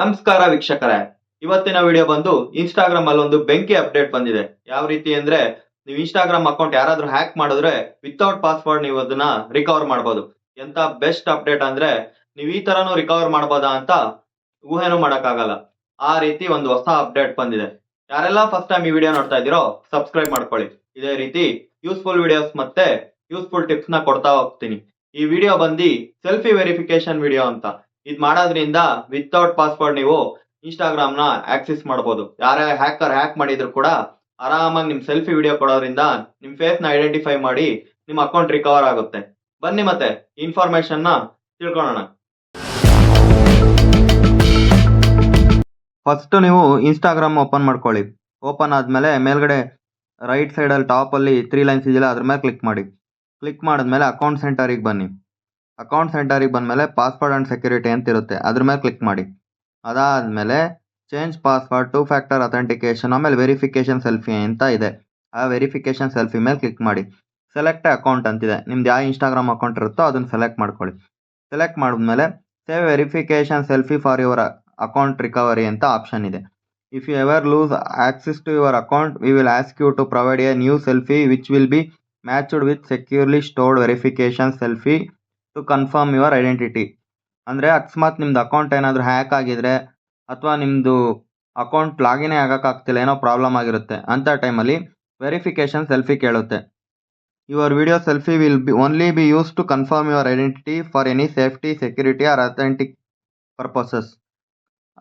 ನಮಸ್ಕಾರ ವೀಕ್ಷಕರೇ. ಇವತ್ತಿನ ವಿಡಿಯೋ ಬಂದು ಇನ್ಸ್ಟಾಗ್ರಾಮ್ ಅಲ್ಲಿ ಒಂದು ಬೆಂಕಿ ಅಪ್ಡೇಟ್ ಬಂದಿದೆ. ಯಾವ ರೀತಿ ಅಂದ್ರೆ ನೀವು ಇನ್ಸ್ಟಾಗ್ರಾಮ್ ಅಕೌಂಟ್ ಯಾರಾದ್ರೂ ಹ್ಯಾಕ್ ಮಾಡಿದ್ರೆ ವಿತೌಟ್ ಪಾಸ್ವರ್ಡ್ ನೀವು ಅದನ್ನ ರಿಕವರ್ ಮಾಡಬಹುದು ಎಂತ ಬೆಸ್ಟ್ ಅಪ್ಡೇಟ್ ಅಂದ್ರೆ ನೀವು ಈ ತರನು ರಿಕವರ್ ಮಾಡಬಹುದಾ ಅಂತ ಊಹೆನೂ ಮಾಡಕ್ಕಾಗಲ್ಲ. ಆ ರೀತಿ ಒಂದು ಹೊಸ ಅಪ್ಡೇಟ್ ಬಂದಿದೆ. ಯಾರೆಲ್ಲ ಫಸ್ಟ್ ಟೈಮ್ ಈ ವಿಡಿಯೋ ನೋಡ್ತಾ ಇದ್ದೀರೋ ಸಬ್ಸ್ಕ್ರೈಬ್ ಮಾಡ್ಕೊಳ್ಳಿ. ಇದೇ ರೀತಿ ಯೂಸ್ಫುಲ್ ವಿಡಿಯೋಸ್ ಮತ್ತೆ ಯೂಸ್ಫುಲ್ ಟಿಪ್ಸ್ನ ಕೊಡ್ತಾ ಹೋಗ್ತೀನಿ. ಈ ವಿಡಿಯೋ ಬಂದು ಸೆಲ್ಫಿ ವೆರಿಫಿಕೇಶನ್ ವಿಡಿಯೋ ಅಂತ. ಇದ್ ಮಾಡೋದ್ರಿಂದ ವಿತೌಟ್ ಪಾಸ್ವರ್ಡ್ ನೀವು ಇನ್ಸ್ಟಾಗ್ರಾಮ್ನ ಆಕ್ಸೆಸ್ ಮಾಡಬಹುದು ಯಾರೇ ಹ್ಯಾಕರ್ ಹ್ಯಾಕ್ ಮಾಡಿದ್ರು ಕೂಡ ಆರಾಮಾಗಿ ನಿಮ್ ಸೆಲ್ಫಿ ವಿಡಿಯೋ ಕೊಡೋದ್ರಿಂದ ನಿಮ್ ಫೇಸ್ನ ಐಡೆಂಟಿಫೈ ಮಾಡಿ ನಿಮ್ ಅಕೌಂಟ್ ರಿಕವರ್ ಆಗುತ್ತೆ. ಬನ್ನಿ ಮತ್ತೆ ಇನ್ಫಾರ್ಮೇಶನ್ನ ತಿಳ್ಕೊಳ್ಳೋಣ ಫಸ್ಟ್ ನೀವು ಇನ್ಸ್ಟಾಗ್ರಾಮ್ ಓಪನ್ ಮಾಡ್ಕೊಳ್ಳಿ. ಓಪನ್ ಆದ್ಮೇಲೆ ಮೇಲ್ಗಡೆ ರೈಟ್ ಸೈಡ್ ಅಲ್ಲಿ ಟಾಪ್ ಅಲ್ಲಿ ತ್ರೀ ಲೈನ್ಸ್ ಇದೆಯಲ್ಲ, ಅದ್ರ ಮೇಲೆ ಕ್ಲಿಕ್ ಮಾಡಿ. ಕ್ಲಿಕ್ ಮಾಡಿದ್ಮೇಲೆ ಅಕೌಂಟ್ ಸೆಂಟರಿಗೆ ಬನ್ನಿ. ಅಕೌಂಟ್ ಸೆಂಟರಿಗೆ ಬಂದಮೇಲೆ ಪಾಸ್ವರ್ಡ್ ಅಂಡ್ ಸೆಕ್ಯೂರಿಟಿ ಅಂತ ಇರುತ್ತೆ. ಅದ್ರ ಮೇಲೆ ಕ್ಲಿಕ್ ಮಾಡಿ. ಅದಾದಮೇಲೆ change password two factor authentication ಆಮೇಲೆ ವೆರಿಫಿಕೇಶನ್ ಸೆಲ್ಫಿ ಅಂತ ಇದೆ. ಆ ವೆರಿಫಿಕೇಶನ್ ಸೆಲ್ಫಿ ಮೇಲೆ ಕ್ಲಿಕ್ ಮಾಡಿ. ಸೆಲೆಕ್ಟ್ ಅಕೌಂಟ್ ಅಂತಿದೆ. ನಿಮ್ದು ಯಾವ ಇನ್ಸ್ಟಾಗ್ರಾಮ್ ಅಕೌಂಟ್ ಇರುತ್ತೋ ಅದನ್ನು ಸೆಲೆಕ್ಟ್ ಮಾಡ್ಕೊಳ್ಳಿ. ಸೆಲೆಕ್ಟ್ ಮಾಡಿದ್ಮೇಲೆ save verification selfie for your account recovery ಅಂತ ಆಪ್ಷನ್ ಇದೆ. If you ever lose access to your account we will ask you to provide a new selfie which will be matched with securely stored verification selfie to confirm your identity ಅಂದರೆ ಅಕಸ್ಮಾತ್ ನಿಮ್ದು account ಏನಾದರೂ hack ಆಗಿದ್ರೆ ಅಥವಾ ನಿಮ್ಮದು account ಲಾಗಿನೇ ಆಗೋಕ್ಕಾಗ್ತಿಲ್ಲ, ಏನೋ problem ಆಗಿರುತ್ತೆ ಅಂಥ ಟೈಮಲ್ಲಿ ವೆರಿಫಿಕೇಶನ್ ಸೆಲ್ಫಿ ಕೇಳುತ್ತೆ. Your video selfie will be only be use to confirm your identity for any safety security or authentic purposes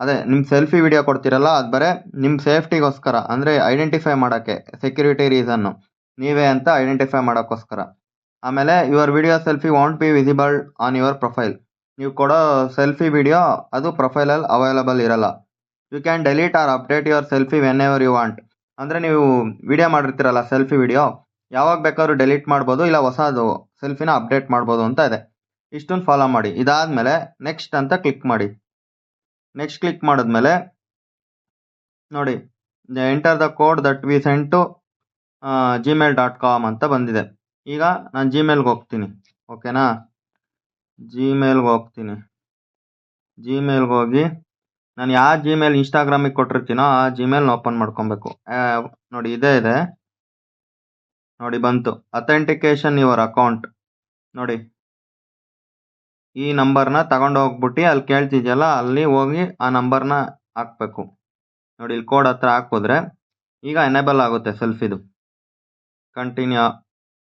ಅದೇ ನಿಮ್ಮ ಸೆಲ್ಫಿ ವಿಡಿಯೋ ಕೊಡ್ತೀರಲ್ಲ, ಅದು ಬರೀ ನಿಮ್ಮ ಸೇಫ್ಟಿಗೋಸ್ಕರ ಅಂದರೆ ಐಡೆಂಟಿಫೈ ಮಾಡೋಕ್ಕೆ ಸೆಕ್ಯೂರಿಟಿ ರೀಸನ್ನು ನೀವೇ ಅಂತ ಐಡೆಂಟಿಫೈ ಮಾಡೋಕ್ಕೋಸ್ಕರ. ಆಮೇಲೆ your video selfie want be visible on your profile ನೀವು ಕೊಡೋ ಸೆಲ್ಫಿ ವಿಡಿಯೋ ಅದು ಪ್ರೊಫೈಲಲ್ಲಿ ಅವೈಲಬಲ್ ಇರಲ್ಲ. You can delete or update your selfie whenever you want ಅಂದರೆ ನೀವು ವಿಡಿಯೋ ಮಾಡಿರ್ತೀರಲ್ಲ ಸೆಲ್ಫಿ ವಿಡಿಯೋ ಯಾವಾಗ ಬೇಕಾದ್ರೂ ಡೆಲೀಟ್ ಮಾಡ್ಬೋದು ಇಲ್ಲ ಹೊಸದು ಸೆಲ್ಫಿನ ಅಪ್ಡೇಟ್ ಮಾಡ್ಬೋದು ಅಂತ ಇದೆ. ಇಷ್ಟೊಂದು ಫಾಲೋ ಮಾಡಿ. ಇದಾದಮೇಲೆ ನೆಕ್ಸ್ಟ್ ಅಂತ ಕ್ಲಿಕ್ ಮಾಡಿ. ನೆಕ್ಸ್ಟ್ ಕ್ಲಿಕ್ ಮಾಡಿದ್ಮೇಲೆ ನೋಡಿ enter the code that we sent Gmail dot com ಅಂತ ಬಂದಿದೆ. ಈಗ ನಾನು ಜಿಮೇಲ್ಗೆ ಹೋಗ್ತೀನಿ. ಓಕೆನಾ ಜಿಮೇಲ್ಗೆ ಹೋಗ್ತೀನಿ. ಜಿಮೇಲ್ಗೆ ಹೋಗಿ ನಾನು ಯಾವ ಜಿಮೇಲ್ ಇನ್ಸ್ಟಾಗ್ರಾಮಿಗೆ ಕೊಟ್ಟಿರ್ತೀನೋ ಆ ಜಿಮೇಲ್ನ ಓಪನ್ ಮಾಡ್ಕೊಬೇಕು. ನೋಡಿ ಇದೇ ಇದೆ. ನೋಡಿ ಬಂತು. ಅಥೆಂಟಿಕೇಶನ್ ಯುವರ್ ಅಕೌಂಟ್ ನೋಡಿ. ಈ ನಂಬರ್ನ ತಗೊಂಡು ಹೋಗ್ಬಿಟ್ಟು ಅಲ್ಲಿ ಕೇಳ್ತಿದ್ಯಲ್ಲ, ಅಲ್ಲಿ ಹೋಗಿ ಆ ನಂಬರ್ನ ಹಾಕ್ಬೇಕು. ನೋಡಿ, ಇಲ್ಲಿ ಕೋಡ್ ಹತ್ರ ಹಾಕಿದ್ರೆ ಈಗ ಎನೇಬಲ್ ಆಗುತ್ತೆ ಸೆಲ್ಫಿದು ಕಂಟಿನ್ಯೂ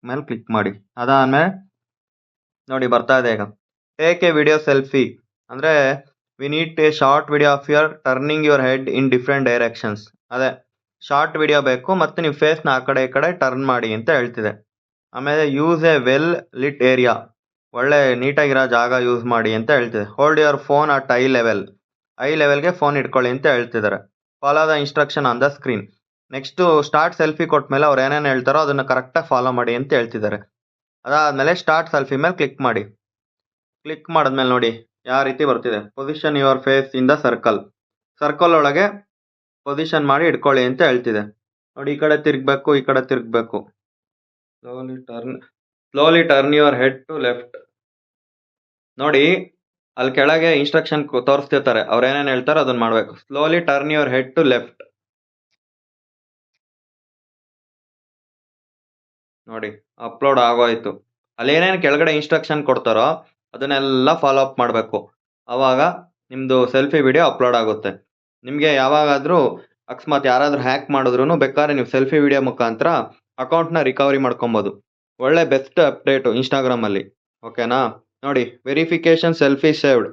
ಮೇಲೆ ಕ್ಲಿಕ್ ಮಾಡಿ. ಅದಾದಮೇಲೆ ನೋಡಿ ಬರ್ತಾ ಇದೆ ಈಗ. ಟೇಕ್ ಎ ವಿಡಿಯೋ ಸೆಲ್ಫಿ ಅಂದರೆ we need a short video of your turning your head in different directions ಅದೇ ಶಾರ್ಟ್ ವಿಡಿಯೋ ಬೇಕು ಮತ್ತು ನೀವು ಫೇಸ್ನ ಆ ಕಡೆ ಈ ಕಡೆ ಟರ್ನ್ ಮಾಡಿ ಅಂತ ಹೇಳ್ತಿದೆ. ಆಮೇಲೆ use a well lit area ಒಳ್ಳೆ ನೀಟಾಗಿರೋ ಜಾಗ ಯೂಸ್ ಮಾಡಿ ಅಂತ ಹೇಳ್ತಿದೆ. Hold your phone at eye level eye ಲೆವೆಲ್ಗೆ ಫೋನ್ ಇಟ್ಕೊಳ್ಳಿ ಅಂತ ಹೇಳ್ತಿದ್ದಾರೆ. Follow the instruction on the screen next start selfie ಕೊಟ್ಮೇಲೆ ಅವ್ರು ಏನೇನು ಹೇಳ್ತಾರೋ ಅದನ್ನು ಕರೆಕ್ಟಾಗಿ ಫಾಲೋ ಮಾಡಿ ಅಂತ ಹೇಳ್ತಿದ್ದಾರೆ. ಅದಾದಮೇಲೆ ಸ್ಟಾರ್ಟ್ ಸೆಲ್ಫಿ ಮೇಲೆ ಕ್ಲಿಕ್ ಮಾಡಿ. ಕ್ಲಿಕ್ ಮಾಡಿದ್ಮೇಲೆ ನೋಡಿ, ಯಾವ ರೀತಿ ಬರ್ತಿದೆ? Position your face in the circle circle ಒಳಗೆ ಪೊಸಿಷನ್ ಮಾಡಿ ಇಟ್ಕೊಳ್ಳಿ ಅಂತ ಹೇಳ್ತಿದೆ. ನೋಡಿ, ಈ ಕಡೆ ತಿರುಗಬೇಕು, ಈ ಕಡೆ ತಿರುಗಬೇಕು. Slowly turn slowly turn your head to left ನೋಡಿ, ಅಲ್ಲಿ ಕೆಳಗೆ ಇನ್ಸ್ಟ್ರಕ್ಷನ್ ತೋರಿಸ್ತಿರ್ತಾರೆ. ಅವ್ರು ಏನೇನು ಹೇಳ್ತಾರೋ ಅದನ್ನ ಮಾಡಬೇಕು. Slowly turn your head to left ನೋಡಿ ಅಪ್ಲೋಡ್ ಆಗೋಯ್ತು. ಅಲ್ಲಿ ಏನೇನು ಕೆಳಗಡೆ ಇನ್ಸ್ಟ್ರಕ್ಷನ್ ಕೊಡ್ತಾರೋ ಅದನ್ನೆಲ್ಲ ಫಾಲೋ ಅಪ್ ಮಾಡಬೇಕು. ಆವಾಗ ನಿಮ್ಮದು ಸೆಲ್ಫಿ ವಿಡಿಯೋ ಅಪ್ಲೋಡ್ ಆಗುತ್ತೆ. ನಿಮಗೆ ಯಾವಾಗಾದರೂ ಅಕಸ್ಮಾತ್ ಯಾರಾದರೂ ಹ್ಯಾಕ್ ಮಾಡಿದ್ರು ಬೇಕಾದ್ರೆ ನೀವು ಸೆಲ್ಫಿ ವಿಡಿಯೋ ಮುಖಾಂತರ ಅಕೌಂಟ್ನ ರಿಕವರಿ ಮಾಡ್ಕೊಬೋದು. ಒಳ್ಳೆ ಬೆಸ್ಟ್ ಅಪ್ಡೇಟು ಇನ್ಸ್ಟಾಗ್ರಾಮಲ್ಲಿ ಓಕೆನಾ ನೋಡಿ verification selfie saved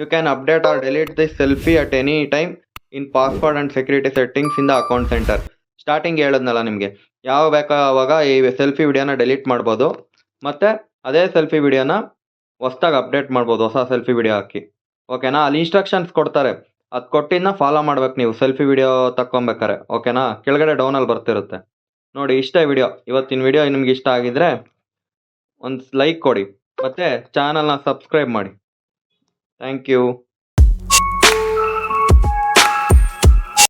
you can update or delete this selfie at any time in password and security settings in the account centre starting ಹೇಳಿದ್ನಲ್ಲ ನಿಮಗೆ, ಯಾವ ಬೇಕೋ ಅವಾಗ ಈ ಸೆಲ್ಫಿ ವಿಡಿಯೋನ ಡೆಲೀಟ್ ಮಾಡ್ಬೋದು, ಮತ್ತು ಅದೇ ಸೆಲ್ಫಿ ವಿಡಿಯೋನ ಹೊಸ್ದಾಗಿ ಅಪ್ಡೇಟ್ ಮಾಡ್ಬೋದು, ಹೊಸ ಸೆಲ್ಫಿ ವಿಡಿಯೋ ಹಾಕಿ. ಓಕೆನಾ ಅಲ್ಲಿ ಇನ್ಸ್ಟ್ರಕ್ಷನ್ಸ್ ಕೊಡ್ತಾರೆ. ಅದು ಕೊಟ್ಟಿದ್ದನ್ನ ಫಾಲೋ ಮಾಡ್ಬೇಕು ನೀವು ಸೆಲ್ಫಿ ವಿಡಿಯೋ ತಕ್ಕೊಬೇಕಾರೆ ಓಕೆನಾ ಕೆಳಗಡೆ ಡೌನಲ್ಲಿ ಬರ್ತಿರುತ್ತೆ. ನೋಡಿ, ಇಷ್ಟೇ ವಿಡಿಯೋ ಇವತ್ತಿನ ವಿಡಿಯೋ ನಿಮ್ಗೆ ಇಷ್ಟ ಆಗಿದ್ರೆ ಒಂದು ಲೈಕ್ ಕೊಡಿ. ಮತ್ತು ಚಾನಲ್ನ ಸಬ್ಸ್ಕ್ರೈಬ್ ಮಾಡಿ. Thank you